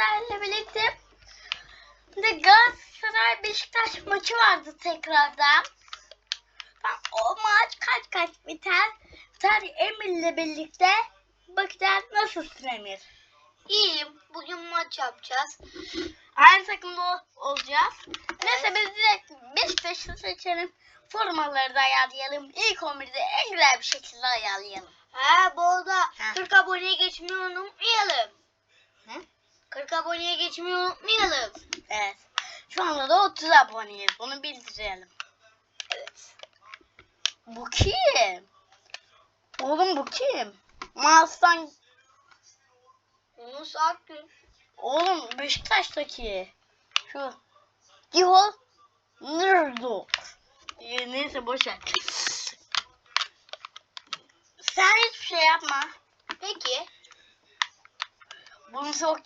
sizlerle birlikte de Galatasaray Beşiktaş maçı vardı tekrardan. O maç kaç kaç biter? Biter Emir'le birlikte bakacağız nasılsın Emir? İyiyim. Bugün maç yapacağız. Aynı takımda ol- olacağız. Neyse biz direkt Beşiktaş'ı seçelim. Formaları da ayarlayalım. İlk 11'de en güzel bir şekilde ayarlayalım. Ha bu arada Ha. 40 aboneye geçmeyi unutmayalım. Hı? 40 aboneye geçmeyi unutmayalım. Evet. Şu anda da 30 aboneyiz. Bunu bildirelim. Evet. Bu kim? Oğlum bu kim? Mars'tan Yunus Akgün. oğlum Beşiktaş'taki şu Gihol Nurdo. Ee, neyse boş ver. Sen hiçbir şey yapma. Peki. Bunu sok.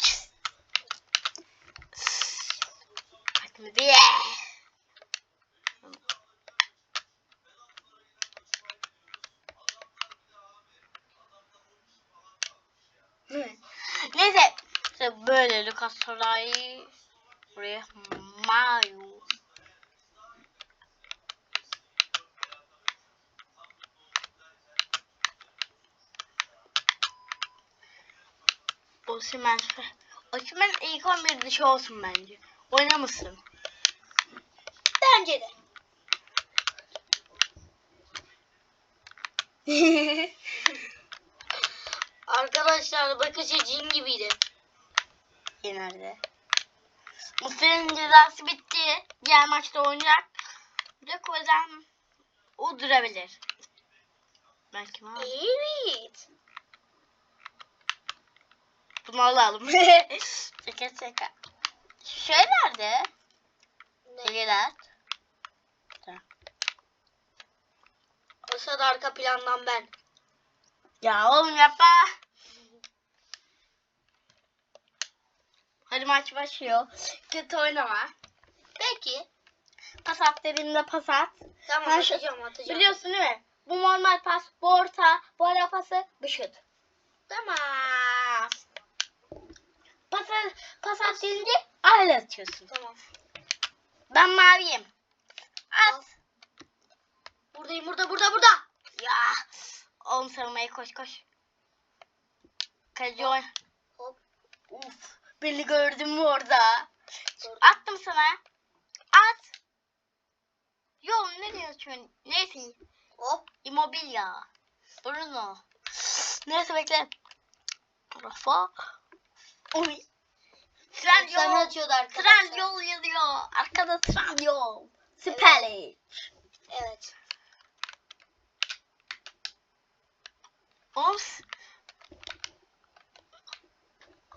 Hadi diye. Neyse. İşte böyle Lucas Soray buraya Mayo. Osimhen Osimhen ilk 11 dışı olsun bence. Oynamasın. Bence de. Arkadaşlar bakışı cin gibiydi. Genelde. Muslera'nın cezası bitti. Diğer maçta oynayacak. Bir de Kozan o durabilir. Belki var. Evet. Bunu alalım. çeke çeke. Şey nerede? O sırada arka plandan ben. Ya oğlum yapma. Hadi maç başlıyor. Kötü oynama. Peki. Pas at dediğimde pas at. Tamam Ben atacağım atacağım. Biliyorsun değil mi? Bu normal pas, bu orta, bu ara pası, bu şut. Tamam. Pas, pas at deyince aile atıyorsun. Tamam. Ben maviyim. At. Buradayım burada burada burada. Ya. Oğlum sarılmaya koş koş. Kaleci. Hop. Uf. Beni gördün mü orada? Gördüm. Attım sana. At. Yo ne diyorsun? Neyse. Hop. Immobilya. Bruno. Neyse bekle. Rafa. Oy. Tren yol. atıyordu arkadaşlar. Tren yol yazıyor. Arkada tren yol. Süper Lig. Evet. Oğlum.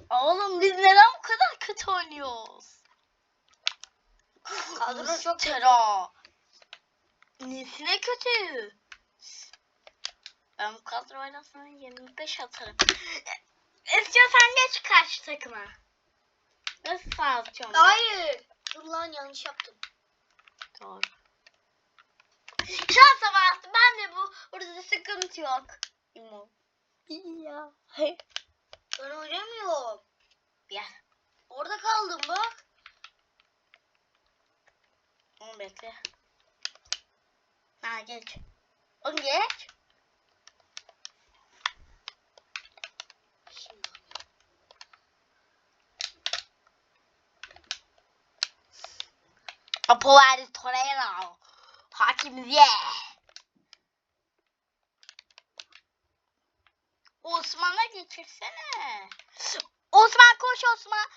Oğlum biz neden bu kadar kötü oynuyoruz? Kadro çok kötü. Nesine kötü? Ben bu kadroyla sana 25 atarım. İstiyorsan geç karşı takıma. Nasıl ben? Hayır. Dur lan yanlış yaptım. Doğru. Şansa bastı. Ben de bu. Burada sıkıntı yok. İmo. Ya. Ben oynamıyorum. Gel. Orada kaldım bak. Onu bekle. Ha geç. Onu geç. Apo verdi Torreira. Hakim ye. Osman'a geçirsene. Osman koş Osman.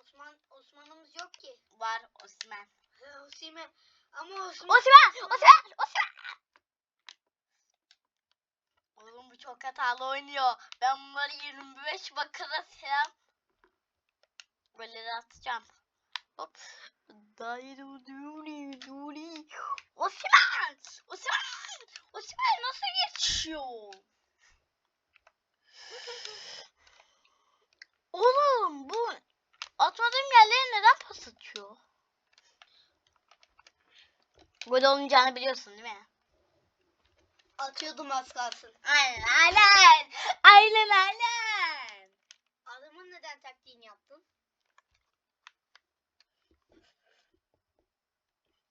Osman Osman'ımız yok ki. Var Osman. Osimhen. Ama Osman. Osman! Osman! Osman! Oğlum bu çok hatalı oynuyor. Ben bunları 25 bakara selam. Golleri atacağım. Hop. Daire duri duri. Osman! Osman! Osman nasıl geçiyor? Oğlum bu atmadığım yerlere neden pas atıyor? Gol olmayacağını biliyorsun değil mi? Atıyordum az kalsın. Aynen aynen. Aynen aynen.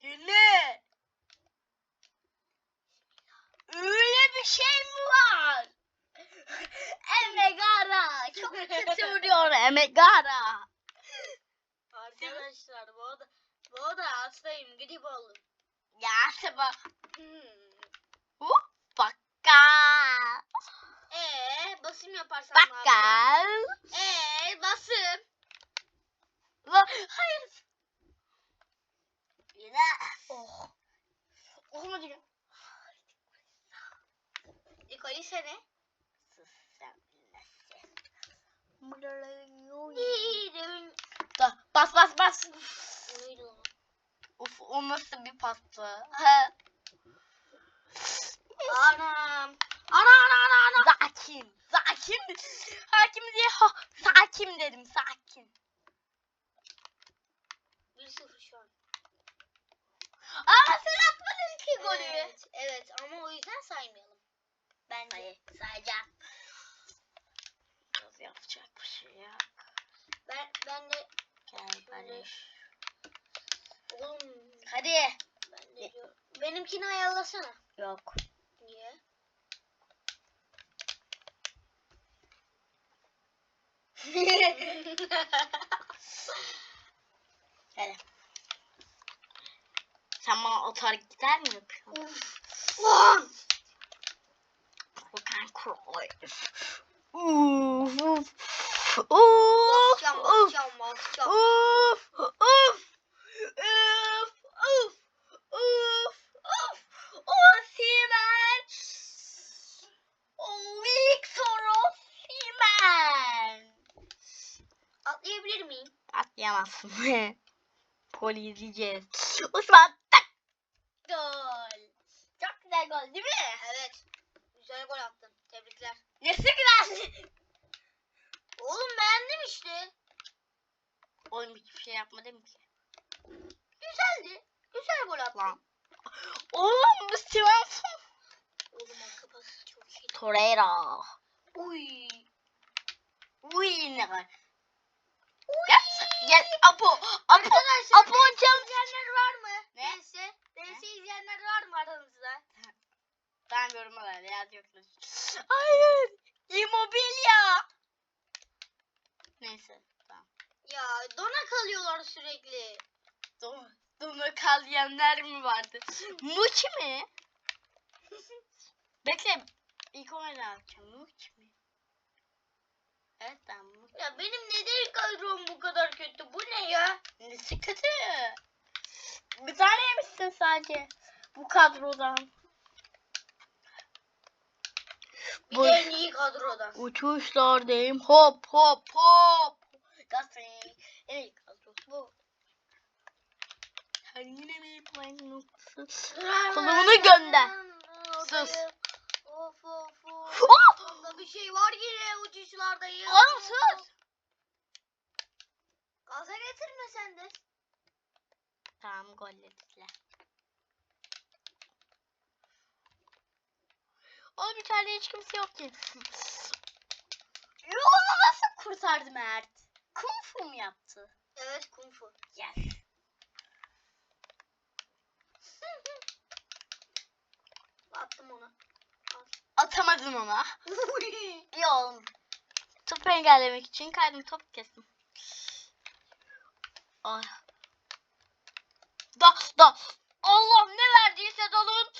Deli. Öyle bir şey mi var? Emegara. Çok kötü vuruyor Emegara. Arkadaşlar bu arada, bu arada hastayım gidip oldum. Ya sabah. Hmm. Bakka. Eee basım yaparsan Bakka. Eee basım. Hayır. Yine. Oh. Olmadı ya. Nikoli sene. Sus sen. İyiydim. Da, Bas bas bas. Uf o nasıl bir pastı? Anam. Ana ana ana ana. Sakin. Sakin. Hakim diye ha, sakin dedim sakin. 1-0 şu an. Aa sen atmadın ki golü. Evet, evet ama o yüzden saymayalım. Ben de sayacağım. Biraz yapacak bir şey yok. Ben ben de Gel Barış. oğlum Hadi. ben de diyorum. Benimkini ayarlasana. Yok. Niye? Hadi. Gider mi? Lan! Volkan Cruyff. Uf, uf, uf, Basacağım, uf, basacağım, basacağım. uf, uf, uf, uf, uf, uf. Osimhen. O Victor Osimhen. Atlayabilir miyim? Atlayamazsın. Poli izleyeceğiz. Osman tak. Gol. Çok güzel gol değil mi? Evet. Güzel gol attın. Tebrikler. Nesi güzel? Oğlum beğendim işte. Oğlum hiçbir şey yapmadım ki. Güzeldi. Güzel gol attın. Lan. Oğlum bu Svensson. Oğlum arka pası çok iyi. Torreira. Uy. Uy ne kadar. Yes, yes, Apo, Apo, Arkadaşlar Apo hocam. izleyenler var mı? Ne? DS. DS izleyenler var mı aranızda? Ben yorumlara yaz yoktur. Hayır, Immobilia. Neyse, tamam. Ya dona kalıyorlar sürekli. Don, donu kal diyenler mi vardı? Muç mi? Bekle, ilk ona açacağım. Mi? Evet, ben Muç. Ya benim neden kadrom bu kadar kötü? Bu ne ya? Nesi kötü? Bir tane yemişsin sadece bu kadrodan. Bir Bu- de en iyi kadrodan. Uçuşlardayım hop hop hop. Galatasaray'ın en iyi kadrosu bu. Sen yine mi playing noktası? Kolunu gönder. Sus. Of of of. Oh! Bir şey var yine uçuşlardayım. Oğlum sus. Gaza getirme sen de. Tamam. Oğlum tane hiç kimse yok ki. Onu nasıl kurtardı Mert? Kung fu mu yaptı? Evet kung fu. Yes. Attım ona. Atamadın ona. İyi oğlum. Topu engellemek için kaydım top kestim. Ay. Da da. Allah ne verdiyse dalın.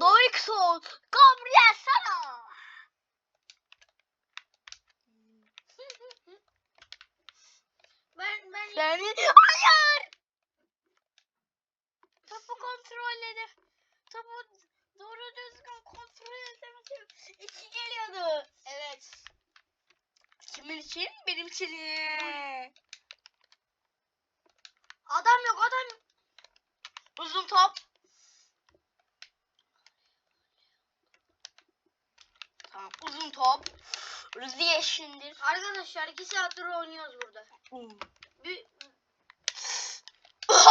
Doikson. Gabriel sana. ben ben Seni. Hayır. Topu kontrol edip. Topu doğru düzgün kontrol edemedim. İki geliyordu. evet. Kimin için? Benim için. Adam yok adam. Uzun top. Tamam top. Rüziye şimdir. Arkadaşlar iki saattir oynuyoruz burada. Bir...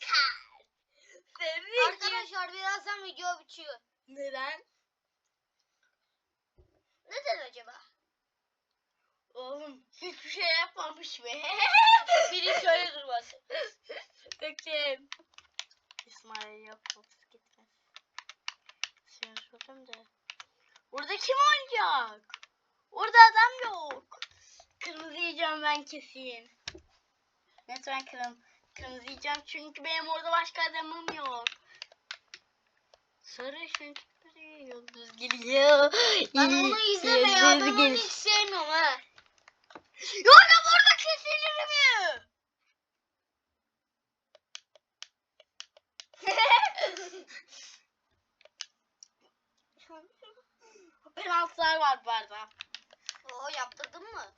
Kart. Seni Arkadaşlar birazdan video bitiyor. Neden? Neden acaba? Oğlum hiçbir şey yapmamış be. Biri şöyle durması. Bakayım. İsmail yok. Fox gitmez. Seni sordum da. Burada kim oynayacak? Orada adam yok. Kırmızı yiyeceğim ben kesin. Neyse ben kırm kırmızı yiyeceğim çünkü benim orada başka adamım yok. Sarı ışıkları yıldız geliyor. Ben onu izleme ya. Ben onu hiç sevmiyorum ha. Yok orada kesilirim. Penaltılar var bu arada. Oo yaptırdın mı?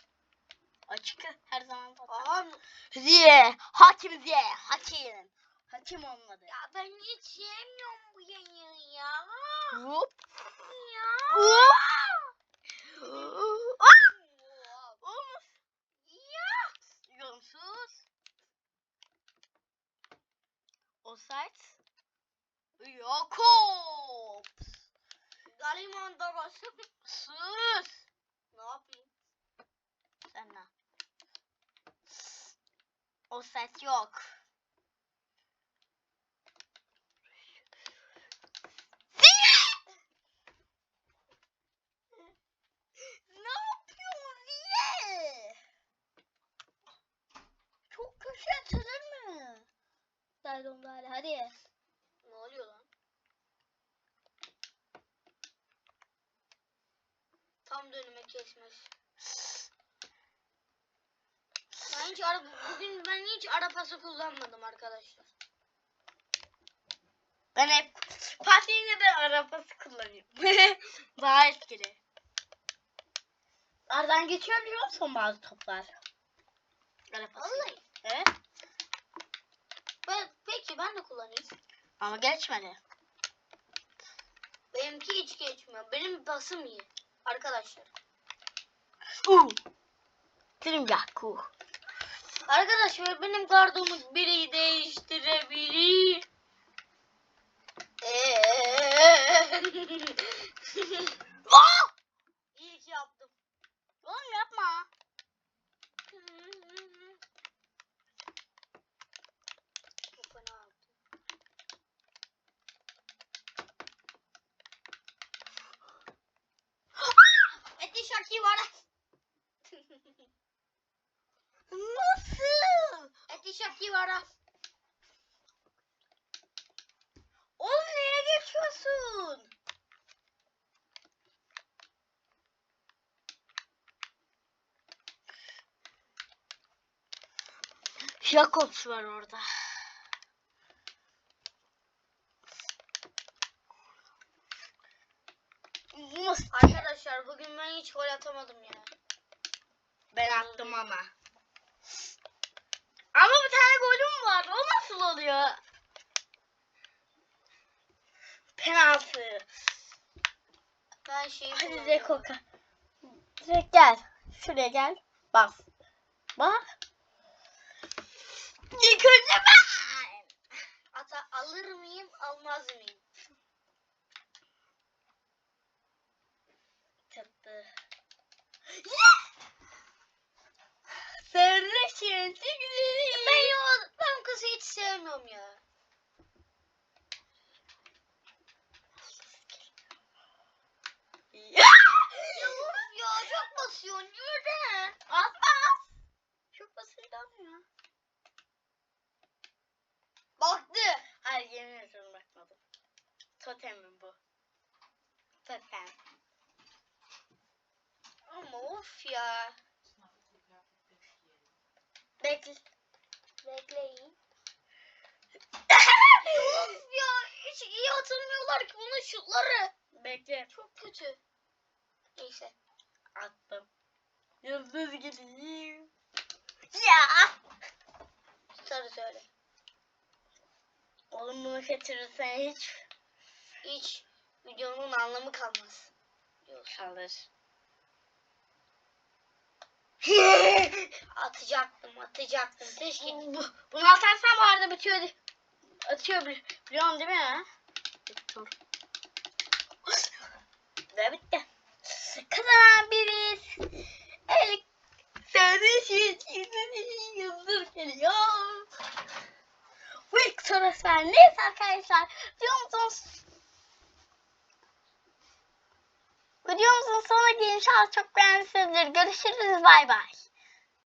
Açık her zaman. Aa, Ziye, hakim Ziye, hakim. Hakim olmadı. ya ben hiç sevmiyorum bu yayını ya. Hop. Ya. Hop. Ah! Olmaz. Ya. Yorumsuz. Offside. Yok. Galiman da basın. Sus. Ne yapayım? Sen ne? Offside yok. mı? Derdon hadi. Ne oluyor lan? Tam dönüme kesmez. Ben bugün ben hiç ara pası kullanmadım arkadaşlar. Ben hep patiğinde de arabası kullanıyorum. Daha etkili. Aradan geçiyor biliyor musun bazı toplar? Arabası. Vallahi. Evet. Ben, peki ben de kullanayım. Ama geçmedi. Benimki hiç geçmiyor. Benim basım iyi. Arkadaşlar. Uh. Trim yaku. Arkadaşlar benim gardomu biri değiştirebilir. Eee. Ah! İyi ki yaptım. Oğlum yapma. Çok fena yaptım. Eti şaki var. Nasıl? Eti şaki var. Oğlum neye geçiyorsun? Jakobs var orada. Arkadaşlar bugün ben hiç gol atamadım ya. Ben attım ama. Ama bir tane golüm var. O nasıl oluyor? Penaltı. Ben şeyi Hadi kullanıyorum. Zeko. ka- Direkt gel. Şuraya gel. Bas. Bak. İlk önce ben. Ata alır mıyım almaz mıyım? Çıktı. Sarışın güzel. Ben ya ben kızı hiç sevmiyorum. Ya of ya çok basıyorsun yürü. Az az. Çok basit olmuyor. Baktı. Hayır yemin ediyorum bakmadım. Totemim bu. Totem. Ama of ya. Bekle. Bekleyin. of ya hiç iyi atılmıyorlar ki bunun şutları. Bekle. Çok kötü. Neyse. Attım. Yıldız gideyim. Ya. Sarı söyle. Oğlum bunu kaçırırsan hiç Hiç videonun anlamı kalmaz. Yok. kalır. Atacaktım atacaktım. Keşke Bu, bunu atarsan bu arada bitiyor. Atıyor bili- biliyorsun değil mi? Dur. Ve bitti. Kazanan biriz. El sarışın yıldız geliyor. Victor Osman. Neyse arkadaşlar. Diyor musunuz? Videomuzun sonuna. İnşallah çok beğenmişsinizdir. Görüşürüz. Bay bay.